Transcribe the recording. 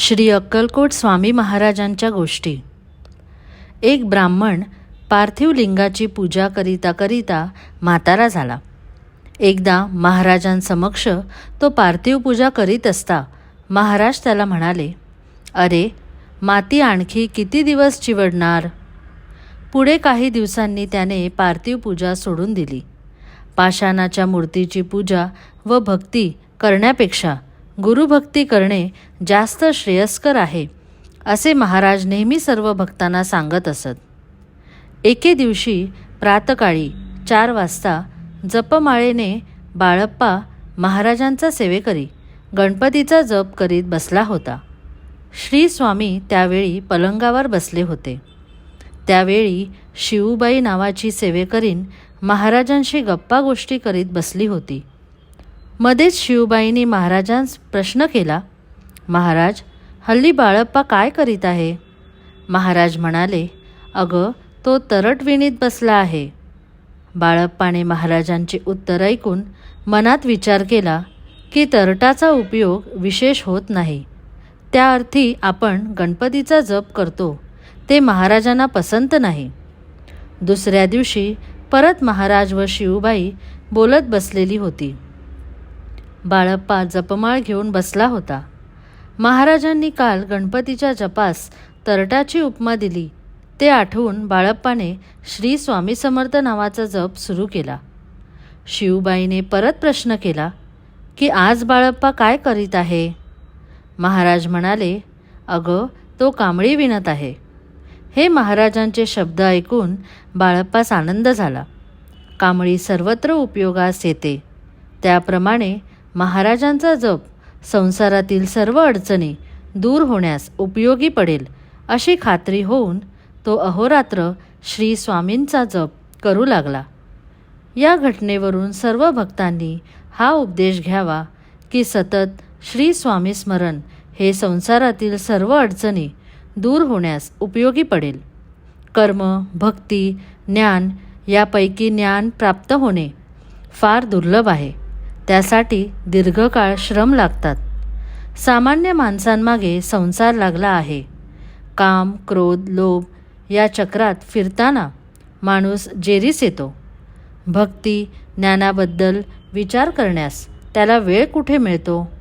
श्री अक्कलकोट स्वामी महाराजांच्या गोष्टी. एक ब्राह्मण पार्थिव लिंगाची पूजा करिता करिता म्हातारा झाला. एकदा महाराजांसमक्ष तो पार्थिव पूजा करीत असता महाराज त्याला म्हणाले अरे माती आणखी किती दिवस चिवडणार? पुढे काही दिवसांनी त्याने पार्थिव पूजा सोडून दिली. पाषाणाच्या मूर्तीची पूजा व भक्ती करण्यापेक्षा गुरुभक्ती करणे जास्त श्रेयस्कर आहे असे महाराज नेहमी सर्व भक्तांना सांगत असत. एके दिवशी प्रातकाळी चार वाजता जपमाळेने बाळप्पा महाराजांचा सेवेकरी गणपतीचा जप करीत बसला होता. श्री स्वामी त्यावेळी पलंगावर बसले होते. त्यावेळी शिवूबाई नावाची सेवेकरीन महाराजांशी गप्पा गोष्टी करीत बसली होती. मध्येच शिवबाईंनी महाराजांस प्रश्न केला महाराज हल्ली बाळप्पा काय करीत आहे? महाराज म्हणाले अगं तो तरटविणीत बसला आहे. बाळप्पाने महाराजांचे उत्तर ऐकून मनात विचार केला की तरटाचा उपयोग विशेष होत नाही. त्या अर्थी आपण गणपतीचा जप करतो ते महाराजांना पसंत नाही. दुसऱ्या दिवशी परत महाराज व शिवबाई बोलत बसलेली होती. बाळप्पा जपमाळ घेऊन बसला होता. महाराजांनी काल गणपतीच्या जपास तरटाची उपमा दिली. ते आठवून बाळप्पाने श्री स्वामी समर्थ नावाचा जप सुरू केला. शिवबाईने परत प्रश्न केला की आज बाळप्पा काय करीत आहे? महाराज म्हणाले अगं तो कांबळी विणत आहे. हे महाराजांचे शब्द ऐकून बाळप्पास आनंद झाला. कांबळी सर्वत्र उपयोगास येते. त्याप्रमाणे महाराजांचा जप संसारातील सर्व अडचणी दूर होण्यास उपयोगी पडेल अशी खात्री होऊन तो अहोरात्र श्री स्वामींचा जप करू लागला. या घटनेवरून सर्व भक्तांनी हा उपदेश घ्यावा की सतत श्री स्वामी स्मरण हे संसारातील सर्व अडचणी दूर होण्यास उपयोगी पडेल. कर्म भक्ती ज्ञान यापैकी ज्ञान प्राप्त होणे फार दुर्लभ आहे. त्यासाठी दीर्घकाळ श्रम लागतात. सामान्य माणसांमागे संसार लागला आहे. काम क्रोध लोभ या चक्रात फिरताना माणूस जेरीस येतो. भक्ती ज्ञानाबद्दल विचार करण्यास त्याला वेळ कुठे मिळतो?